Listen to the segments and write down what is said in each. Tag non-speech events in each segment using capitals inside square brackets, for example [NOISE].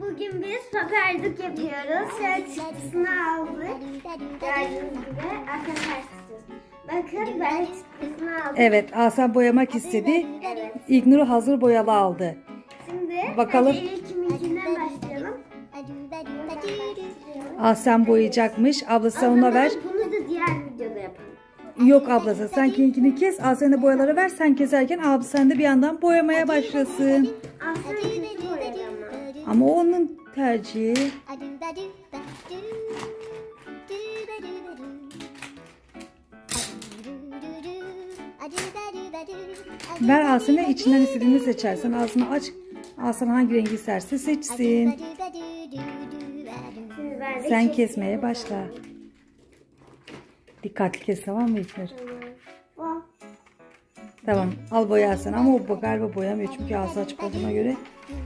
Bugün biz paperlik yapıyoruz. Şöyle çıktısını aldık. Gördüğünüz gibi arkadaşlar. Bakın ben çıktısını aldım. Evet Aslan boyamak istedi. Evet. İlknur'u hazır boyalı aldı. Şimdi Bakalım. hadi ilk kiminkinden başlayalım. Aslan boyayacakmış. Ablası ona ver. Bunu da diğer videoda yapalım. Yok ablası sen kendini kes. Aslan'a boyaları ver. Sen keserken abi sen de bir yandan boyamaya başlasın. Aslında ama. Onun tercihi. Ver Aslan'a içinden istediğini seçersen. Ağzını aç. Aslan hangi rengi isterse seçsin. Sen kes- kesmeye başla. Dikkatli kes tamam mı İlknur? Tamam al boya Aslan ama o galiba boyamıyor çünkü ağzı açık olduğuna göre.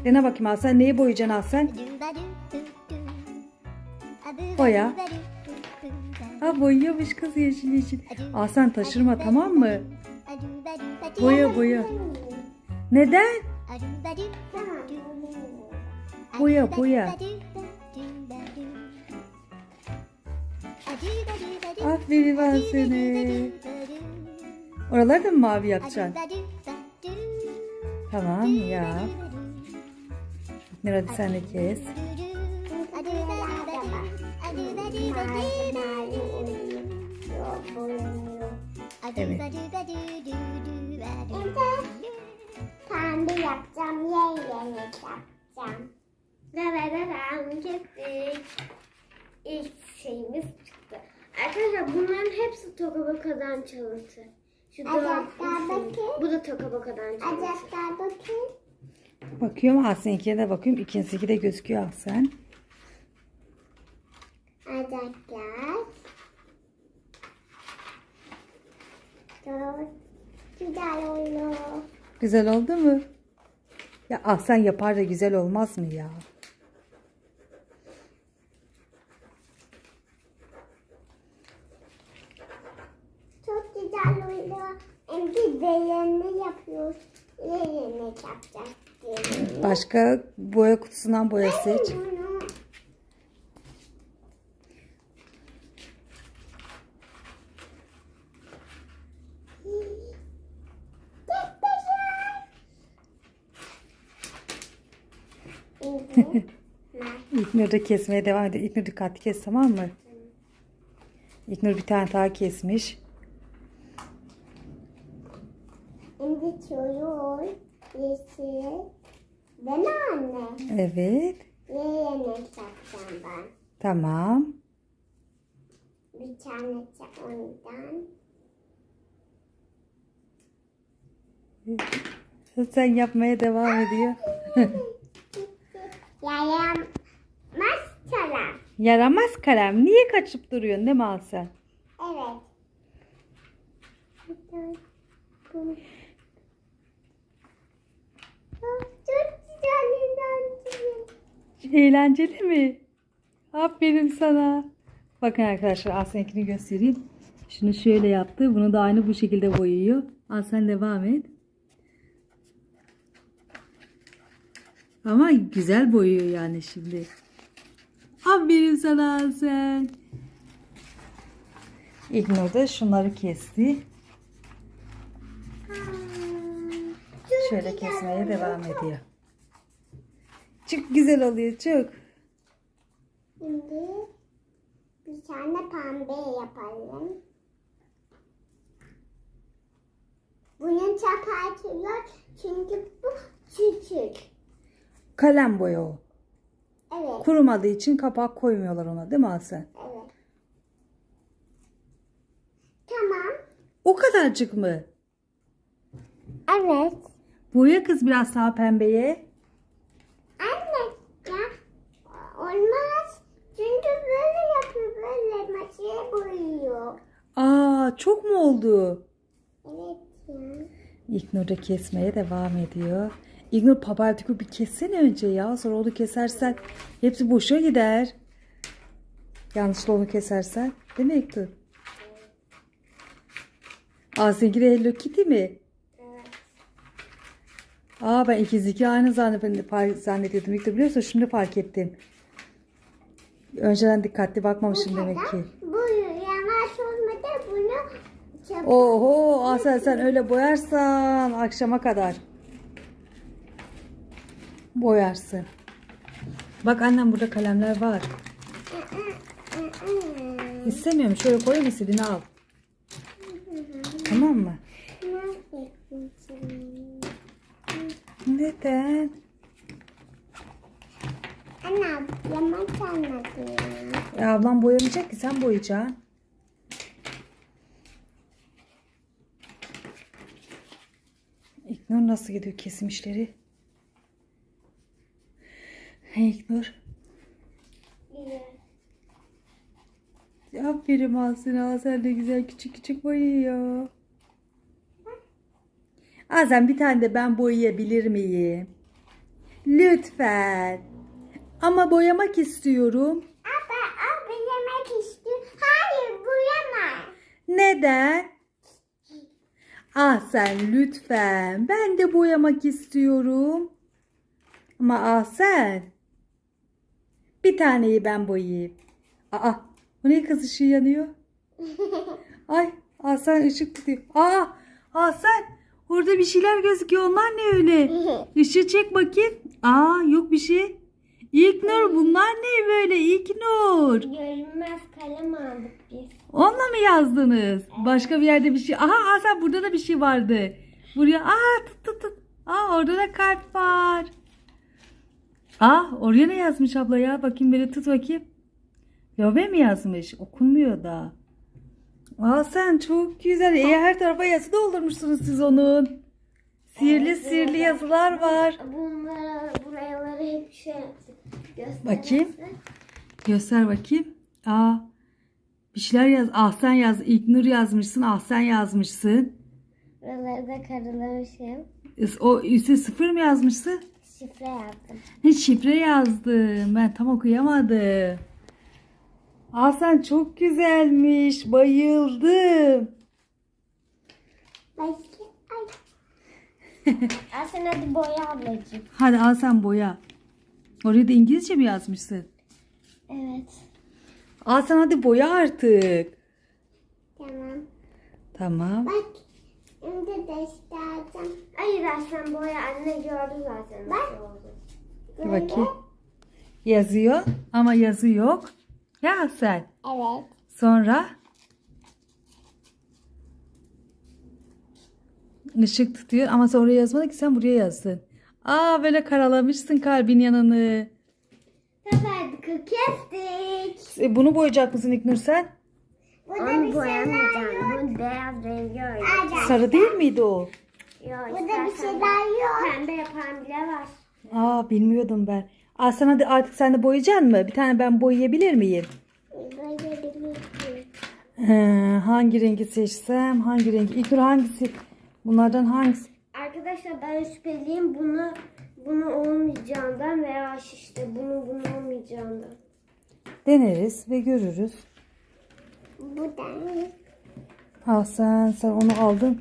Dene bakayım Aslan neyi boyayacaksın Aslan? Boya. Ha boyuyormuş kız yeşil yeşil. Aslan taşırma tamam mı? Boya boya. Neden? Boya boya. Aferin ben seni. Oraları da mı mavi yapacaksın? Tamam ya. İlknur hadi sen de kes. Evet. Pembe yapacağım, yengenek yapacağım. İlk şeyimiz çıktı. Arkadaşlar bunların hepsi Tokaboko'dan çalıntı. Şu dört, bu da Tokaboko'dan çalıntı. Acaklar bakın. Bakıyorum Aslan'ınkine de bakıyorum. İkincisi de gözüküyor Aslan. Acaklar. Çok güzel oluyor. Güzel oldu mu? Ya Aslan yapar da güzel olmaz mı ya? Çok güzel oluyor. Hem de değerini yapıyoruz. Yapacağız. Başka boya kutusundan boya seç. [LAUGHS] İlknur da kesmeye devam ediyor. İlknur dikkatli kes tamam mı? İlknur bir tane daha kesmiş. Çoğul, yeşil. Mi anne? Evet. Ne yemek yapacağım ben? Tamam. Bir tane ondan. Sen yapmaya devam ediyor. [LAUGHS] Yaramaz çalar. Yaramaz kalem. Niye kaçıp duruyorsun değil mi Aslan? Evet. Bunu- Ah, Çok güzel eğlenceli. Mi? Aferin sana. Bakın arkadaşlar Aslan'ınkini göstereyim. Şunu şöyle yaptı. Bunu da aynı bu şekilde boyuyor. Aslan devam et. Ama güzel boyuyor yani şimdi. Aferin sana Aslan. İlknur da şunları kesti. Şöyle kesmeye devam ediyor. Çok güzel oluyor çok. Şimdi bir tane pembe yapalım. Bunun çapatıyor çünkü bu küçük. Kalem boya o. Evet, Kurumadığı için kapak koymuyorlar ona değil mi Aslan? evet. Tamam. O kadarcık mı? Evet. Boya kız biraz daha pembeye. Anne ya olmaz. Çünkü böyle yapıyor böyle maçaya boyuyor. Aa çok mu oldu? Evet ya. İlknur da kesmeye devam ediyor. İlknur papartiko bir kessene önce ya. Sonra onu kesersen hepsi boşa gider. Yanlışla onu kesersen. Değil mi İlknur? Aa seninki de Hello Kitty mi? Aa ben ikizlikle aynı zannediyordum. İlk de biliyorsun şimdi fark ettim. Önceden dikkatli bakmamışım demek ki. Bu yavaş olmadı bunu çabuk. Oho Asel sen öyle boyarsan akşama kadar. Boyarsın. Bak annem burada kalemler var. İstemiyorum şöyle koyayım istediğini al. Tamam mı? Neden? Anne yaman sanmadı. E, ablam boyamayacak ki sen boyayacaksın. İknur nasıl gidiyor kesim işleri? Hey İknur. Aferin Asena. Sen de güzel küçük küçük boyuyor. Azem bir tane de ben boyayabilir miyim? Lütfen. Ama boyamak istiyorum. Ama abi yemek istiyor. Hayır yemez. Neden? Ah sen lütfen. Ben de boyamak istiyorum. Ama ah sen. Bir taneyi ben boyayayım. Aa, bu ne kız ışığı yanıyor? [LAUGHS] Ay, ah sen ışık tutuyor. Aa, ah sen. Orada bir şeyler gözüküyor. Onlar ne öyle? [LAUGHS] Işığı çek bakayım. Aa, yok bir şey. İlknur bunlar ne böyle? İlknur. Görünmez kalem aldık biz. Onunla mı yazdınız? Başka bir yerde bir şey. Aha Asel burada da bir şey vardı. Buraya aa tut tut tut. Aa orada da kalp var. Aa oraya ne yazmış abla ya? Bakayım böyle tut bakayım. Lobe mi yazmış? Okunmuyor da. Aa sen çok güzel. E, her tarafa yazı doldurmuşsunuz siz onun. Sihirli Evet, sihirli yazılar var. Bunları, buraları hep şey. Göstermesi. Bakayım. Göster bakayım. Aa bir şeyler yaz. Ah sen yaz. İlknur yazmışsın. Ah sen yazmışsın. Buraları da karalamışım. O üstü sıfır mı yazmışsın? Şifre yaptım. He, şifre yazdım. Ben tam okuyamadım. Aa sen çok güzelmiş. Bayıldım. Başka. Ay. Aslında [LAUGHS] hadi boya ablacığım. Hadi al sen boya. Oraya da İngilizce mi yazmışsın? Evet. Al sen hadi boya artık. Tamam. Tamam. Bak. Şimdi göstereceğim. Hayır Aslan boya anne gördü zaten. Bak. Bir bakayım. Yazıyor ama yazı yok. Ya sen. Evet. Sonra ışık tutuyor ama sonra yazmadı ki sen buraya yazdın. Aa böyle karalamışsın kalbin yanını. Kapadık kestik. E, bunu boyayacak mısın İknur sen? Burada bir boyamayacağım. Bu beyaz rengi öyle. Sarı değil miydi o? Burada bir şeyler yok. Pembe yapan bile var. Aa bilmiyordum ben. Aa sen hadi artık sen de boyayacaksın mı? Bir tane ben boyayabilir miyim? Ee, hangi rengi seçsem? Hangi rengi? İlknur hangisi? Bunlardan hangisi? Arkadaşlar ben şüpheliyim bunu bunu olmayacağından veya işte bunu bunu olmayacağından. Deneriz ve görürüz. Bu da. Ha sen sen onu aldın.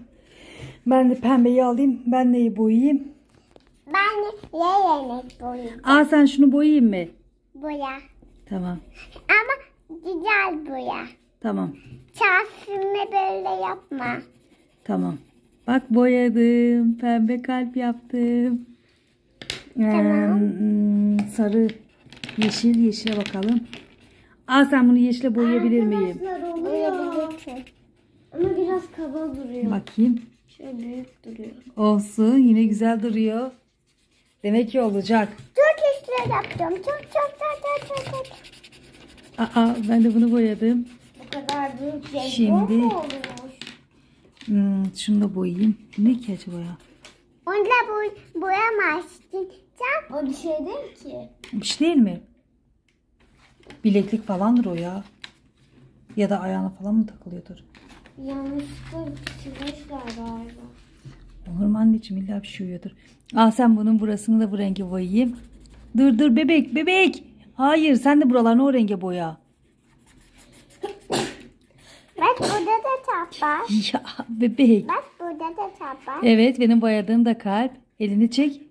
Ben de pembeyi alayım. Ben neyi boyayayım? Ben de yemek boyayacağım. Aa sen şunu boyayayım mı? Boya. Tamam. Ama güzel boya. Tamam. Çarpımı böyle yapma. Tamam. Bak boyadım. Pembe kalp yaptım. Ee, hmm, sarı, yeşil, yeşile bakalım. Aa sen bunu yeşile boyayabilir miyim? Ama biraz kaba duruyor. Bakayım. Şöyle büyük duruyor. Olsun. Yine güzel duruyor. Demek ki olacak. Çok işler yapacağım. Çok çok çok çok çok. Aa ben de bunu boyadım. Bu kadar büyük şey Şimdi- mu? Hmm, şunu da boyayayım. Ne ki acaba ya? Onunla boy boyamazsın. Sen... O bir şey değil ki. Bir şey değil mi? Bileklik falandır o ya. Ya da ayağına falan mı takılıyordur? Yanlışlıkla çizmişler galiba. Olur mu anneciğim illa bir şey uyuyordur. Aa sen bunun burasını da bu renge boyayayım. Dur dur bebek bebek. Hayır sen de buralarını o renge boya. Bak burada da çap var. [LAUGHS] Ya bebek. Bak burada da çap var. Evet benim boyadığım da kalp. Elini çek.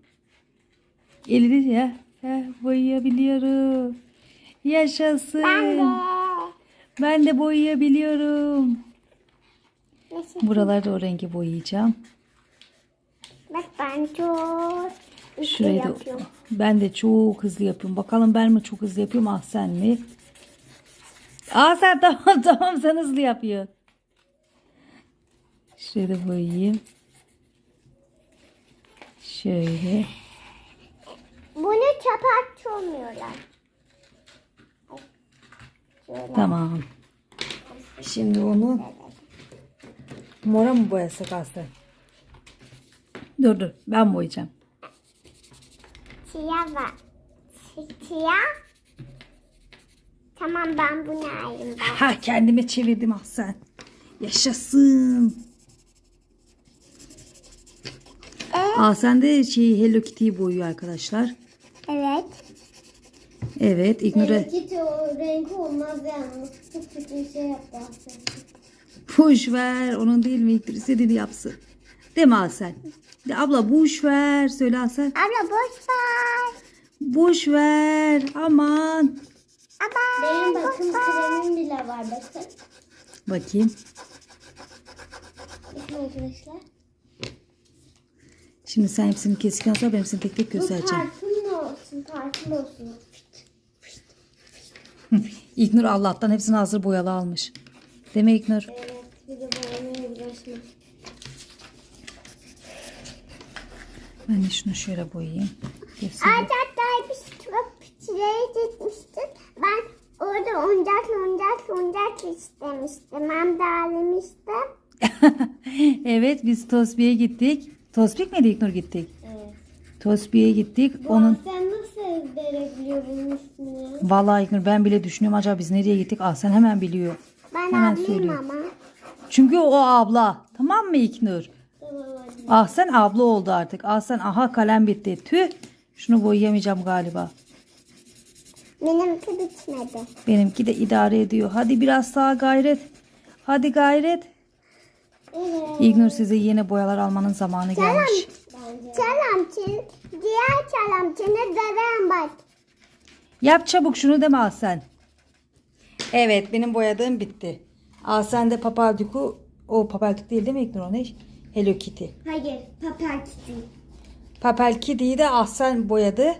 Elini ya. Heh, boyayabiliyorum. Yaşasın. Ben de. Ben de boyayabiliyorum. Neyse. Buralarda o rengi boyayacağım. Bak ben çok iyi Şurayı da yapıyorum. ben de çok hızlı yapıyorum. Bakalım ben mi çok hızlı yapıyorum ah sen mi? Aa sen [LAUGHS] tamam tamam sen hızlı yapıyorsun. Şöyle da boyayayım. Şöyle. Bunu çapak olmuyorlar. Tamam. Şimdi onu mora mı boyasak Aslen? Dur dur ben boyayacağım. Siyah var. Si- Siyah. Tamam ben bunu alayım ben. Ha kendime çevirdim Aslen. Yaşasın. Aa sen de şey Hello Kitty'yi boyuyor arkadaşlar. Evet. Evet İgnur'a Kitty o renk olmaz yani. Çok kötü şey yaptı aslında. boş ver onun değil mi İgnur istediğini yapsın. Değil mi Aslen? De abla boş ver söyle Aslen. Abla boş ver. Boş ver aman. Ama Benim bakım kremim bile var bakın. Bakayım. Bakın arkadaşlar. Şimdi sen hepsini kestikten sonra ben hepsini tek tek Bu göstereceğim. parfüm olsun, parfüm olsun. [LAUGHS] İgnur Allah'tan hepsini hazır boyalı almış. Değil mi İgnur? Evet, bir de boyamaya uğraşma. Ben de şunu şöyle boyayayım. Göstereyim. Hatta bir çok çileğe gitmiştik. Ben orada oyuncakla oyuncakla oyuncakla istemiştim. Hem de ağlamıştım. [LAUGHS] evet biz Tosbi'ye gittik. Tosbik miydi İgnur gittik? Evet. Tosbi'ye gittik. Onun Sen nasıl ezberebiliyor bunun ismini? Vallahi İgnur ben bile düşünüyorum acaba biz nereye gittik? Ah sen hemen biliyor. Ben Hemen söylüyor. ama. Çünkü o abla. Tamam mı İgnur? Tamam hadi. Ah sen abla oldu artık. Ah sen aha kalem bitti. Tüh. Şunu boyayamayacağım galiba. Benimki bitmedi. Benimki de idare ediyor. Hadi biraz daha gayret. Hadi gayret. Evet. Size yeni boyalar almanın zamanı gelmiş. Çalam çin. Diğer çalam çine deden bak. Yap çabuk şunu deme Ahsen. Evet benim boyadığım bitti. Ahsen de Paparduk'u o Paparduk değil değil mi İgnur o ne? Hello Kitty. Hayır, papel kitty. Papel Kitty'yi de Ahsen boyadı.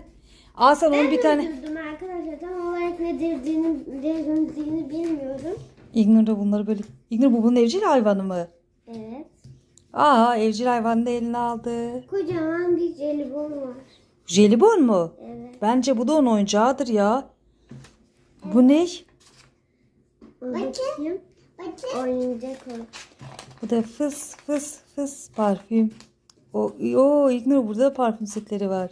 Ahsen onun bir tane... Öldürdüm arkadaşlar. Tam olarak ne dediğini, dediğini bilmiyorum. İgnur da bunları böyle... İgnur bu bunun evcil hayvanı mı? Evet. Aa evcil hayvanı da eline aldı. Kocaman bir jelibon var. Jelibon mu? Evet. Bence bu da onun oyuncağıdır ya. Bu ne? Bakayım. Bakayım. Oyuncak o. Bu da fıs fıs fıs parfüm. O, o İgnur burada da parfüm setleri var.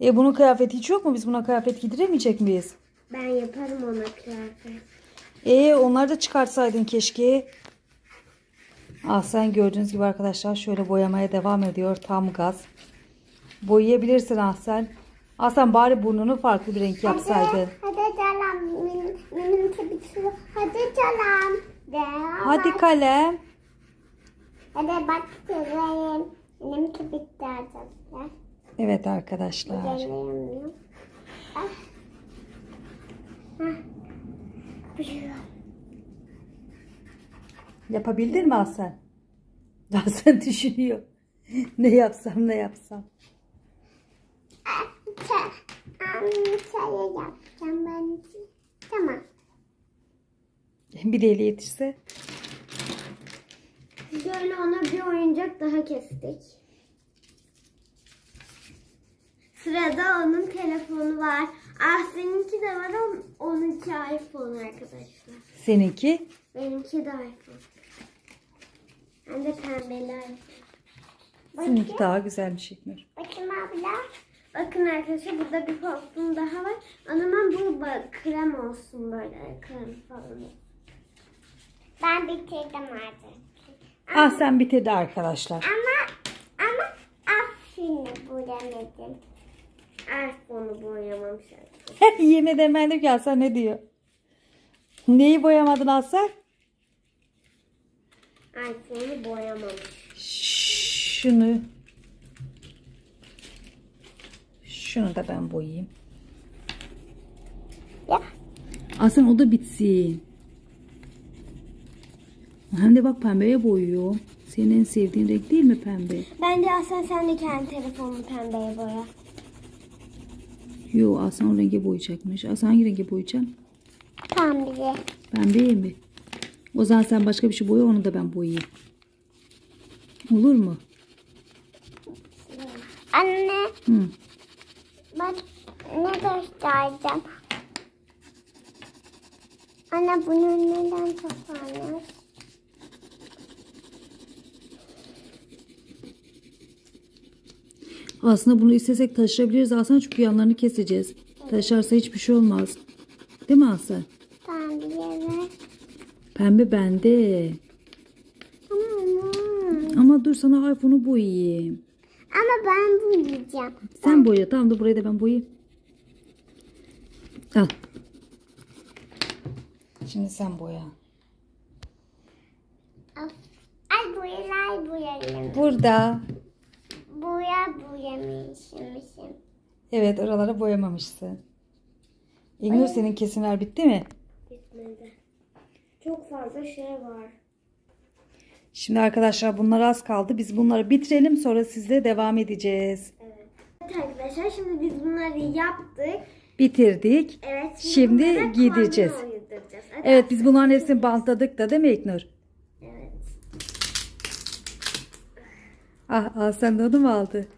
E bunun kıyafeti hiç yok mu? Biz buna kıyafet giydiremeyecek miyiz? Ben yaparım ona kıyafet. E onları da çıkartsaydın keşke. Ah sen gördüğünüz gibi arkadaşlar şöyle boyamaya devam ediyor tam gaz. Boyayabilirsin Ahsen. Ahsen bari burnunu farklı bir renk yapsaydın. Hadi çalam. Benim, benimki bitiyor. Hadi çalam. De, Hadi kalem. Hadi bak söyleyeyim. Benimki bitti arkadaşlar. Evet arkadaşlar. Gelemiyorum. Ah. Hah. Yapabildin mi [LAUGHS] Ahsen? Ahsen düşünüyor. ne yapsam ne yapsam. Çayı yapacağım ben. Tamam. Bir eli yetişse. Şöyle ona bir oyuncak daha kestik. Sırada onun telefonu var. Ah seninki de var ama onunki iPhone arkadaşlar. Seninki. Benimki de iPhone. Hem de iPhone. Seninki daha güzelmiş İknur. bakın abla. Bakın arkadaşlar burada bir parfüm daha var. Ama bu bak, krem olsun böyle krem falan. Ben bitirdim artık. Ah sen bitirdi arkadaşlar. Ama ama aferin boyamadım. iPhone'u boyamamış artık. [LAUGHS] Yemin demedim ki Hasan ne diyor? Neyi boyamadın Hasan? iPhone'u boyamamış. Şunu. Şunu da ben boyayayım. Ya. Aslan o da bitsin. Hem de bak pembeye boyuyor. Senin en sevdiğin renk değil mi pembe? Ben de Aslan sen de kendi telefonunu pembeye boya. Yo Aslan o renge boyayacakmış. Aslan hangi renge boyayacaksın? Pembeye. Pembeye mi? O zaman sen başka bir şey boya onu da ben boyayayım. Olur mu? Anne Hı. bak ne göstereceğim. Anne bunu neden toparlıyoruz? Aslında bunu istesek taşırabiliriz Aslan çünkü yanlarını keseceğiz. Taşarsa hiçbir şey olmaz. Değil mi Aslan? Pembe bende. Ama, Ama dur sana iPhone'u boyayayım. ama ben bu yiyeceğim. Sen boya. Tamam da burayı da ben boyayayım. Al. Şimdi sen boya. Ay boyalar boyayalım. Burada. Boya boyamışım. Evet oralara boyamamışsın. İgnur senin kesimler bitti mi? Bitmedi. Çok fazla şey var. Şimdi arkadaşlar bunlar az kaldı. Biz bunları bitirelim sonra sizle devam edeceğiz. Evet. Evet arkadaşlar şimdi biz bunları yaptık. Bitirdik. Evet. Şimdi uyduracağız. Hadi Evet biz bunların hepsini bantladık da değil mi İknur? Evet. Ah, ah sen de onu mu aldı?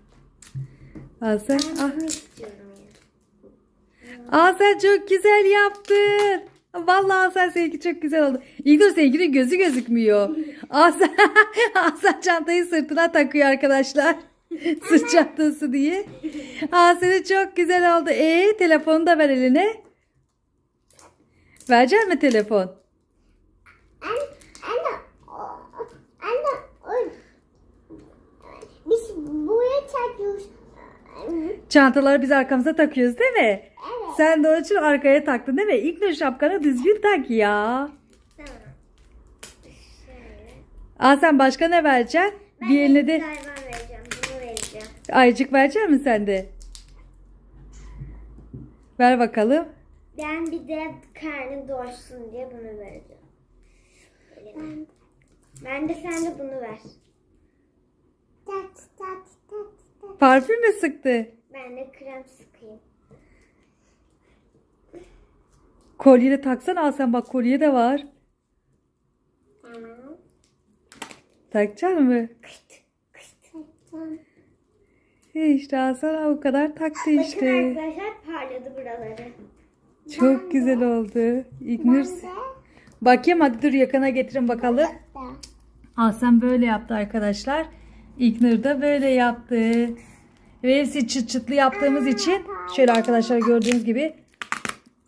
Ah sen, ah. İstiyorum ya. Aa sen çok güzel yaptın. Vallahi sen seninki çok güzel oldu. İlknur seninkinin gözü gözükmüyor. Aa, sen [LAUGHS] çantayı sırtına takıyor arkadaşlar. [LAUGHS] Sırt çantası diye. Senin çok güzel oldu. E telefonu da ver eline. Verecek mi telefon? Çantaları biz arkamıza takıyoruz değil mi? Sen de onun için arkaya taktın değil mi? İlknur şapkanı düzgün tak ya. Tamam. Şöyle. Aa sen başka ne vereceksin? Bir eline de hayvan vereceğim. Bunu vereceğim. ayıcık verecek misin sen de? Ver bakalım. Ben bir de karnı doysun diye bunu vereceğim. Ben, ben de sen de bunu ver. Tat tat tat tat. Parfüm mü sıktı? Ben de krem sıkayım. Kolye de taksana al sen bak kolye de var. Takacaksın mı? İşte Hasan o kadar taktı Bakın işte. arkadaşlar parladı buraları. Çok güzel oldu. İlknur. Bakayım hadi dur yakına getirin bakalım. Hasan böyle yaptı arkadaşlar. İlknur da böyle yaptı. Ve hepsi çıt çıtlı yaptığımız için şöyle arkadaşlar gördüğünüz gibi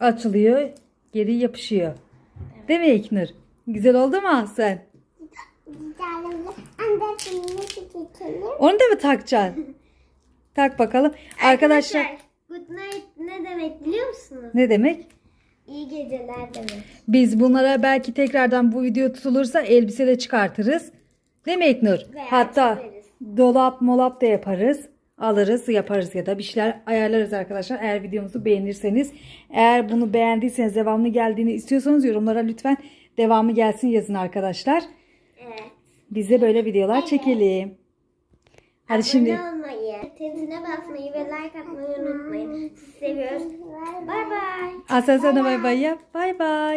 açılıyor. Geri yapışıyor. Değil mi İlknur? Güzel oldu mu geçelim. Onu da mı takacaksın? [LAUGHS] Tak bakalım. Arkadaşlar Good night ne demek biliyor musunuz? ne demek? İyi geceler demek. Biz bunlara belki tekrardan bu video tutulursa elbise de çıkartırız. Değil mi İknur? Veya Hatta çizeriz. dolap molap da yaparız. Alırız yaparız ya da bir şeyler ayarlarız arkadaşlar. Eğer videomuzu beğenirseniz. Eğer bunu beğendiyseniz devamlı geldiğini istiyorsanız yorumlara lütfen devamı gelsin yazın arkadaşlar. Evet. Biz de böyle videolar çekelim. Hadi şimdi. Abone olmayı, tintine basmayı ve like atmayı unutmayın. Sizi seviyoruz. Bay bay. Aslan sana bay bay yap. Bay bay.